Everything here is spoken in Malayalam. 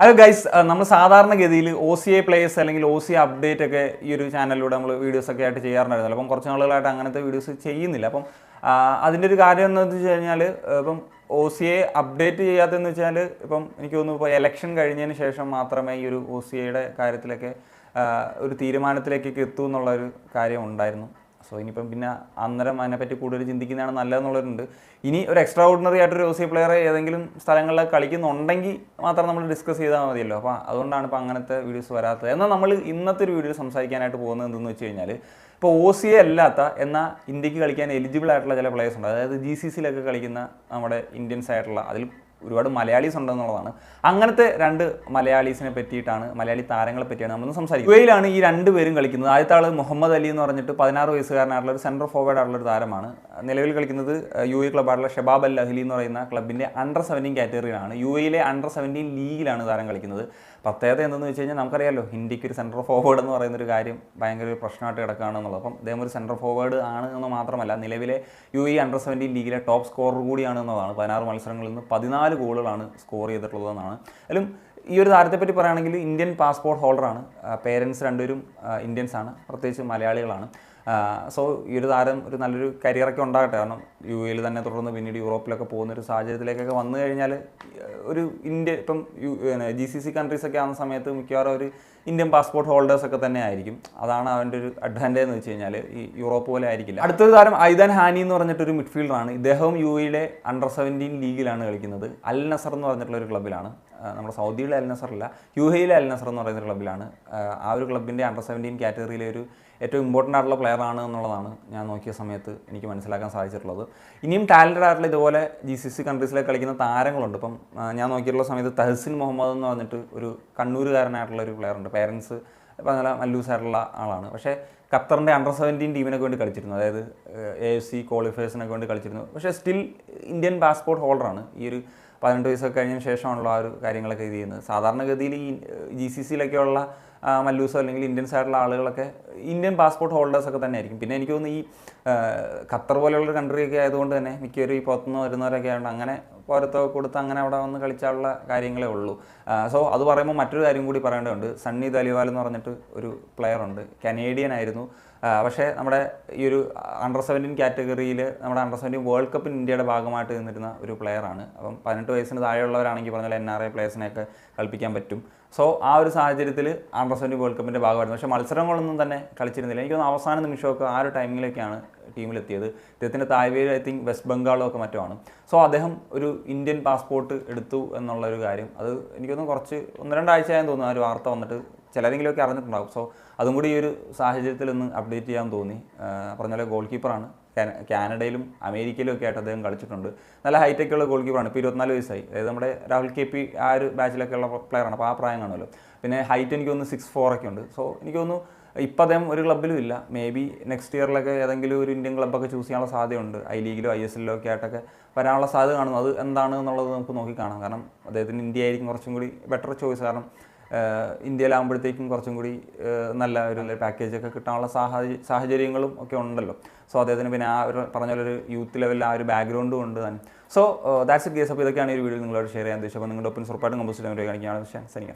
ഹലോ ഗൈസ് നമ്മൾ സാധാരണഗതിയിൽ ഒ സി ഐ പ്ലേയേഴ്സ് അല്ലെങ്കിൽ ഒ സി അപ്ഡേറ്റ് ഒക്കെ ഈ ഒരു ചാനലിലൂടെ നമ്മൾ വീഡിയോസ് ഒക്കെ ആയിട്ട് ചെയ്യാറുണ്ടായിരുന്നു. അപ്പം കുറച്ച് നാളുകളായിട്ട് അങ്ങനത്തെ വീഡിയോസ് ചെയ്യുന്നില്ല. അപ്പം അതിന്റെ ഒരു കാര്യം എന്ന് വെച്ച് കഴിഞ്ഞാൽ ഇപ്പം ഒ സി ഐ അപ്ഡേറ്റ് ചെയ്യാത്തതെന്ന് വെച്ചാൽ ഇപ്പം എനിക്ക് തോന്നുന്നു ഇപ്പോൾ എലക്ഷൻ കഴിഞ്ഞതിന് ശേഷം മാത്രമേ ഈ ഒരു ഒ സി ഐയുടെ കാര്യത്തിലൊക്കെ ഒരു തീരുമാനത്തിലേക്കൊക്കെ എത്തൂ എന്നുള്ളൊരു കാര്യം ഉണ്ടായിരുന്നു. സോ ഇനിയിപ്പം പിന്നെ അന്നേരം അതിനെപ്പറ്റി കൂടുതൽ ചിന്തിക്കുന്നതാണ് നല്ലതെന്നുള്ളവരുണ്ട്. ഇനി ഒരു എക്സ്ട്രാ ഓർഡിനറി ആയിട്ടൊരു ഒ സി പ്ലെയർ ഏതെങ്കിലും സ്ഥലങ്ങളിൽ കളിക്കുന്നുണ്ടെങ്കിൽ മാത്രം നമ്മൾ ഡിസ്കസ് ചെയ്താൽ മതിയല്ലോ. അപ്പോൾ അതുകൊണ്ടാണ് ഇപ്പോൾ അങ്ങനത്തെ വീഡിയോസ് വരാത്തത്. എന്നാൽ നമ്മൾ ഇന്നത്തെ ഒരു വീഡിയോ സംസാരിക്കാനായിട്ട് പോകുന്നത് എന്തെന്ന് വെച്ച് കഴിഞ്ഞാൽ ഇപ്പോൾ ഒ സി എ അല്ലാത്ത എന്നാൽ ഇന്ത്യയ്ക്ക് കളിക്കാൻ എലിജിബിൾ ആയിട്ടുള്ള ചില പ്ലെയേഴ്സ് ഉണ്ട്. അതായത് ജി സി സിയിലൊക്കെ കളിക്കുന്ന നമ്മുടെ ഇന്ത്യൻസ് ആയിട്ടുള്ള അതിൽ ഒരുപാട് മലയാളീസ് ഉണ്ടെന്നുള്ളതാണ്. അങ്ങനത്തെ രണ്ട് മലയാളീസിനെ പറ്റിയിട്ടാണ് മലയാളി താരങ്ങളെ പറ്റിയാണ് നമ്മൾ സംസാരിക്കുന്നത്. ഇവയിലാണ് ഈ രണ്ട് പേരും കളിക്കുന്നത്. ആദ്യത്തെ ആൾ മുഹമ്മദ് അലി എന്ന് പറഞ്ഞിട്ട് പതിനാറ് വയസ്സുകാരനായിട്ടുള്ള ഒരു സെൻട്രൽ ഫോർവേഡ് ആയിട്ടുള്ള ഒരു താരമാണ്. നിലവിൽ കളിക്കുന്നത് യു എ ക്ലബ്ബായിട്ടുള്ള ഷബാബ് അൽ അഹ്ലി എന്ന് പറയുന്ന ക്ലബിന്റെ അണ്ടർ സെവന്റീൻ കാറ്റഗറിയിലാണ് യു എയിലെ അണ്ടർ സെവന്റീൻ ലീഗിലാണ് താരം കളിക്കുന്നത്. പ്രത്യേകത എന്തെന്ന് വെച്ച് കഴിഞ്ഞാൽ നമുക്കറിയാലോ ഇന്ത്യയ്ക്ക് ഒരു സെൻട്രൽ ഫോർവേഡ് എന്ന് പറയുന്ന ഒരു കാര്യം ഭയങ്കര ഒരു പ്രശ്നമായിട്ട് കിടക്കുകയാണ് എന്നുള്ളത്. അപ്പം അദ്ദേഹം ഒരു സെൻട്രൽ ഫോർവേഡ് ആണ് എന്ന് മാത്രമല്ല നിലവിലെ യു എ അണ്ടർ സെവന്റീൻ ലീഗിലെ ടോപ്പ് സ്കോറർ കൂടിയാണ് എന്നതാണ് പതിനാറ് മത്സരങ്ങളിൽ നിന്ന് പതിനാല് ഗോളുകളാണ് സ്കോർ ചെയ്തിട്ടുള്ളതെന്നാണ്. അതിലും ഈ ഒരു താരത്തെ പറ്റി പറയുകയാണെങ്കിൽ ഇന്ത്യൻ പാസ്പോർട്ട് ഹോൾഡറാണ് പേരൻസ് രണ്ടുപേരും ഇന്ത്യൻസ് ആണ്. പ്രത്യേകിച്ച് മലയാളികളാണ്. സോ ഈ ഒരു താരം ഒരു നല്ലൊരു കരിയറൊക്കെ ഉണ്ടാകട്ടെ. കാരണം യു എയിൽ തന്നെ തുടർന്ന് പിന്നീട് യൂറോപ്പിലൊക്കെ പോകുന്ന ഒരു സാഹചര്യത്തിലേക്കൊക്കെ വന്നു കഴിഞ്ഞാൽ ഒരു ഇന്ത്യ ഇപ്പം യു ജി സി സി കൺട്രീസൊക്കെ ആവുന്ന സമയത്ത് മിക്കവാറും ഒരു ഇന്ത്യൻ പാസ്പോർട്ട് ഹോൾഡേഴ്സൊക്കെ തന്നെ ആയിരിക്കും. അതാണ് അവന്റെ ഒരു അഡ്വാന്റേജ് എന്ന് വെച്ച് കഴിഞ്ഞാൽ ഈ യൂറോപ്പ് പോലെ ആയിരിക്കില്ല. അടുത്തൊരു താരം ഐദാൻ ഹാനി എന്ന് പറഞ്ഞിട്ടൊരു മിഡ്ഫീൽഡറാണ് ഇദ്ദേഹവും യു എയിലെ അണ്ടർ സെവന്റീൻ ലീഗിലാണ് കളിക്കുന്നത്. അൽ നസർ എന്ന് പറഞ്ഞിട്ടുള്ള ഒരു ക്ലബ്ബിലാണ് നമ്മുടെ സൗദിയിലെ അൽ നസറല്ല യു എയിലെ അൽ നസർ എന്ന് പറയുന്ന ഒരു ക്ലബ്ബിലാണ് ആ, ഒരു ക്ലബിന്റെ അണ്ടർ സെവന്റീൻ കാറ്റഗറിയിലെ ഒരു ഏറ്റവും ഇമ്പോർട്ടന്റ് ആയിട്ടുള്ള പ്ലെയർ ആണ് എന്നുള്ളതാണ് ഞാൻ നോക്കിയ സമയത്ത് എനിക്ക് മനസ്സിലാക്കാൻ സാധിച്ചിട്ടുള്ളത്. ഇനിയും ടാലന്റഡ് ആയിട്ടുള്ള ഇതുപോലെ ജി സി സി കൺട്രീസിലേക്ക് കളിക്കുന്ന താരങ്ങളുണ്ട്. ഇപ്പം ഞാൻ നോക്കിയിട്ടുള്ള സമയത്ത് തഹസിൻ മുഹമ്മദ് എന്ന് പറഞ്ഞിട്ട് ഒരു കണ്ണൂരുകാരനായിട്ടുള്ള ഒരു പ്ലെയർ ഉണ്ട്. പേരൻസ് നല്ല മല്ലൂസായിട്ടുള്ള ആളാണ്. പക്ഷേ ഖത്തറിന്റെ അണ്ടർ സെവന്റീൻ ടീമിനൊക്കെ വേണ്ടി കളിച്ചിരുന്നു. അതായത് എ എഫ് സി ക്വാളിഫയേഴ്സിനൊക്കെ വേണ്ടി കളിച്ചിരുന്നു. പക്ഷേ സ്റ്റിൽ ഇന്ത്യൻ പാസ്പോർട്ട് ഹോൾഡറാണ് ഈ ഒരു പതിനെട്ട് വയസ്സൊക്കെ കഴിഞ്ഞതിന് ശേഷമാണല്ലോ ആ ഒരു കാര്യങ്ങളൊക്കെ ഇത് ചെയ്യുന്നത്. സാധാരണഗതിയിൽ ഈ ജി സി സിയിലൊക്കെയുള്ള മല്ലൂസോ അല്ലെങ്കിൽ ഇന്ത്യൻസ് ആയിട്ടുള്ള ആളുകളൊക്കെ ഇന്ത്യൻ പാസ്പോർട്ട് ഹോൾഡേഴ്സ് ഒക്കെ തന്നെ ആയിരിക്കും പിന്നെ എനിക്ക് തോന്നുന്നു ഈ ഖത്തർ പോലെയുള്ള കൺട്രിയൊക്കെ ആയതുകൊണ്ട് തന്നെ മിക്കവരും ഈ പുറത്തുനിന്ന് വരുന്നവരൊക്കെ ആയതുകൊണ്ട് അങ്ങനെ പുറത്തൊക്കെ കൊടുത്ത് അങ്ങനെ അവിടെ വന്ന് കളിച്ചാലുള്ള കാര്യങ്ങളേ ഉള്ളൂ. സോ അത് പറയുമ്പോൾ മറ്റൊരു കാര്യം കൂടി പറയേണ്ടതുണ്ട്. സണ്ണി ദലിവാൽ എന്ന് പറഞ്ഞിട്ട് ഒരു പ്ലെയർ ഉണ്ട്. കനേഡിയൻ ആയിരുന്നു. പക്ഷേ നമ്മുടെ ഈ ഒരു അണ്ടർ സെവന്റീൻ കാറ്റഗറിയിൽ നമ്മുടെ അണ്ടർ സെവന്റീൻ വേൾഡ് കപ്പിന് ഇന്ത്യയുടെ ഭാഗമായിട്ട് നിന്നിരുന്ന ഒരു പ്ലെയറാണ് അപ്പം പതിനെട്ട് വയസ്സിന് താഴെയുള്ളവരാണെങ്കിൽ പറഞ്ഞാൽ എൻ ആർ ഐ പ്ലെയേഴ്സിനെയൊക്കെ കളിപ്പിക്കാൻ പറ്റും. സോ ആ ഒരു സാഹചര്യത്തിൽ അണ്ടർ സെവന്റീൻ വേൾഡ് കപ്പിന്റെ ഭാഗമായിരുന്നു. പക്ഷേ മത്സരങ്ങളൊന്നും തന്നെ കളിച്ചിരുന്നില്ല. എനിക്കൊന്ന് അവസാന നിമിഷമൊക്കെ ആ ഒരു ടൈമിലേക്കാണ് ടീമിലെത്തിയത് ഇദ്ദേഹത്തിന്റെ തായ്വേര് ഐ തിങ്ക് വെസ്റ്റ് ബംഗാളോ ഒക്കെ മറ്റുമാണ്. സോ അദ്ദേഹം ഒരു ഇന്ത്യൻ പാസ്പോർട്ട് എടുത്തു എന്നുള്ള ഒരു കാര്യം. അത് എനിക്കൊന്ന് കുറച്ച് ഒന്ന് രണ്ടാഴ്ചയായെന്ന് തോന്നുന്നു ആ ഒരു വാർത്ത വന്നിട്ട് ചിലരെങ്കിലുമൊക്കെ അറിഞ്ഞിട്ടുണ്ടാകും സോ അതും കൂടി ഈ ഒരു സാഹചര്യത്തിൽ ഒന്ന് അപ്ഡേറ്റ് ചെയ്യാൻ തോന്നി. പറഞ്ഞ പോലെ ഗോൾ കീപ്പറാണ് കാനഡയിലും അമേരിക്കയിലും ഒക്കെ ആയിട്ട് അദ്ദേഹം കളിച്ചിട്ടുണ്ട്. നല്ല ഹൈടെക് ഉള്ള ഗോൾ കീപ്പറാണ് ഇപ്പോൾ ഇരുപത്തിനാല് വയസ്സായി. അതായത് നമ്മുടെ രാഹുൽ കെ പി ആ ഒരു ബാച്ചിലൊക്കെ ഉള്ള പ്ലെയറാണ് അപ്പോൾ ആ പ്രായം കാണുമല്ലോ. പിന്നെ ഹൈറ്റ് എനിക്ക് തോന്നുന്നു സിക്സ് ഫോർ ഒക്കെ ഉണ്ട്. സോ എനിക്ക് തോന്നുന്നു ഇപ്പം അദ്ദേഹം ഒരു ക്ലബ്ബിലും ഇല്ല. മേ ബി നെക്സ്റ്റ് ഇയറിലൊക്കെ ഏതെങ്കിലും ഒരു ഇന്ത്യൻ ക്ലബ്ബൊക്കെ ചൂസ് ചെയ്യാനുള്ള സാധ്യതയുണ്ട്. ഐ ലീഗിലോ ഐ എസ് എല്ലിലോ ഒക്കെ ആയിട്ടൊക്കെ വരാനുള്ള സാധ്യത കാണുന്നു. അത് എന്താണ് എന്നുള്ളത് നമുക്ക് നോക്കി കാണാം. കാരണം അദ്ദേഹത്തിന് ഇന്ത്യ ആയിരിക്കും കുറച്ചും കൂടി ബെറ്റർ ചോയ്സ് കാരണം ഇന്ത്യയിലാകുമ്പോഴത്തേക്കും കുറച്ചും കൂടി നല്ല ഒരു പാക്കേജ് ഒക്കെ കിട്ടാനുള്ള സാഹചര്യ സാഹചര്യങ്ങളും ഒക്കെ ഉണ്ടല്ലോ. സോ അദ്ദേഹത്തിന് പിന്നെ ആ ഒരു പറഞ്ഞ ഒരു യൂത്ത് ലെവലിൽ ആ ഒരു ബാക്ക്ഗ്രൗണ്ടും ഉണ്ട് തന്നെ സോ ദാറ്റ്സ് കേസ് അപ്പോൾ ഇതൊക്കെയാണ് ഈ വീഡിയോ നിങ്ങളോട് ഷെയർ ചെയ്യാൻ ഉദ്ദേശിച്ചത്. അപ്പോൾ നിങ്ങളുടെ ഒപ്പം ഉറപ്പായിട്ടും കമ്പോസ്റ്റ് കാണിക്കുകയാണ് സനിക